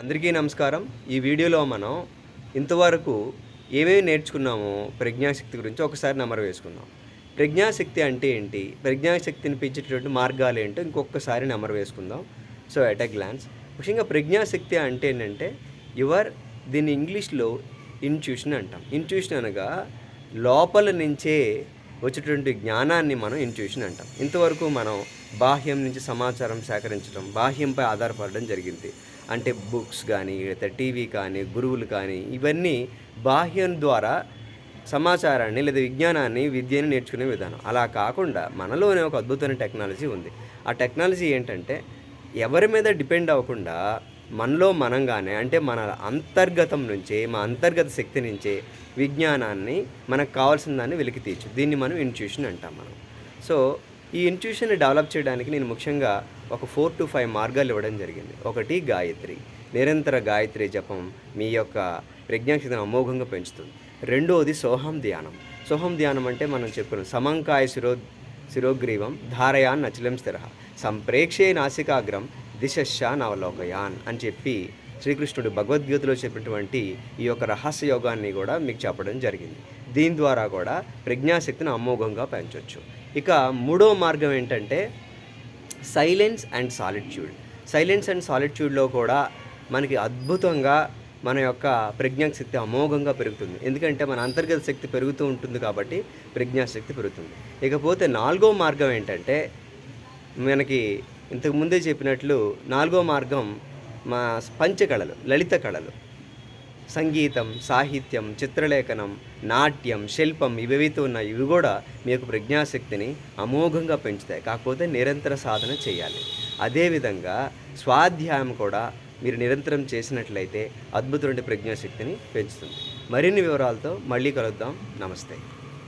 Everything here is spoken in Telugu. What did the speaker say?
అందరికీ నమస్కారం. ఈ వీడియోలో మనం ఇంతవరకు ఏమేమి నేర్చుకున్నామో ప్రజ్ఞాశక్తి గురించి ఒకసారి నెమరు వేసుకుందాం. ప్రజ్ఞాశక్తి అంటే ఏంటి? ప్రజ్ఞాశక్తిని పెంచేటటువంటి మార్గాలు ఏంటో ఇంకొకసారి నెమరు వేసుకుందాం. సో ఎట్ ఎ గ్లాన్స్ ముఖ్యంగా ప్రజ్ఞాశక్తి అంటే ఏంటంటే యువర్ దీన్ని ఇంగ్లీష్లో ఇన్ట్యూషన్ అంటాం. ఇన్ట్యూషన్ అనగా లోపల నుంచే వచ్చేటువంటి జ్ఞానాన్ని మనం ఇంట్యూషన్ అంటాం. ఇంతవరకు మనం బాహ్యం నుంచి సమాచారం సేకరించడం బాహ్యంపై ఆధారపడడం జరిగింది. అంటే బుక్స్ కానీ లేదా టీవీ కానీ గురువులు కానీ ఇవన్నీ బాహ్యం ద్వారా సమాచారాన్ని లేదా విజ్ఞానాన్ని విద్యని నేర్చుకునే విధానం. అలా కాకుండా మనలోనే ఒక అద్భుతమైన టెక్నాలజీ ఉంది. ఆ టెక్నాలజీ ఏంటంటే ఎవరి మీద డిపెండ్ అవ్వకుండా మనలో మనంగానే అంటే మన అంతర్గతం నుంచే మా అంతర్గత శక్తి నుంచే విజ్ఞానాన్ని మనకు కావాల్సిన దాన్ని వెలికి తీర్చు దీన్ని మనం ఇంట్యూషన్ అంటాం మనం. సో ఈ ఇంట్యూషన్ని డెవలప్ చేయడానికి నేను ముఖ్యంగా ఒక ఫోర్ టు ఫైవ్ మార్గాలు ఇవ్వడం జరిగింది. ఒకటి గాయత్రి. నిరంతర గాయత్రి జపం మీ యొక్క ప్రజ్ఞాశక్తిని అమోఘంగా పెంచుతుంది. రెండోది సోహం ధ్యానం. సోహం ధ్యానం అంటే మనం చెప్పుకున్నాం సమంకాయ శిరో శిరోగ్రీవం ధారయాన్ నచలం స్థిర. సంప్రేక్షే నాసికాగ్రం దిశశ నవలోకయాన్ అని చెప్పి శ్రీకృష్ణుడు భగవద్గీతలో చెప్పినటువంటి ఈ యొక్క రహస్య యోగాన్ని కూడా మీకు చెప్పడం జరిగింది. దీని ద్వారా కూడా ప్రజ్ఞాశక్తిని అమోఘంగా పెంచవచ్చు ఇక మూడో మార్గం ఏంటంటే silence and solitude. Silence and సాలిట్యూడ్లో కూడా మనకి అద్భుతంగా మన యొక్క ప్రజ్ఞాశక్తి అమోఘంగా పెరుగుతుంది. ఎందుకంటే మన అంతర్గత శక్తి పెరుగుతూ ఉంటుంది కాబట్టి ప్రజ్ఞాశక్తి పెరుగుతుంది. ఇకపోతే నాలుగో మార్గం ఏంటంటే మనకి ఇంతకు ముందే చెప్పినట్లు నాలుగో మార్గం మా పంచకళలు లలిత కళలు. సంగీతం సాహిత్యం చిత్రలేఖనం నాట్యం శిల్పం ఇవేవైతే ఉన్నాయి ఇవి కూడా మీకు ప్రజ్ఞాశక్తిని అమోఘంగా పెంచుతాయి. కాకపోతే నిరంతర సాధన చేయాలి. అదేవిధంగా స్వాధ్యాయం కూడా మీరు నిరంతరం చేసినట్లయితే అద్భుతమైన ప్రజ్ఞాశక్తిని పెంచుతుంది. మరిన్ని వివరాలతో మళ్ళీ కలుద్దాం. నమస్తే.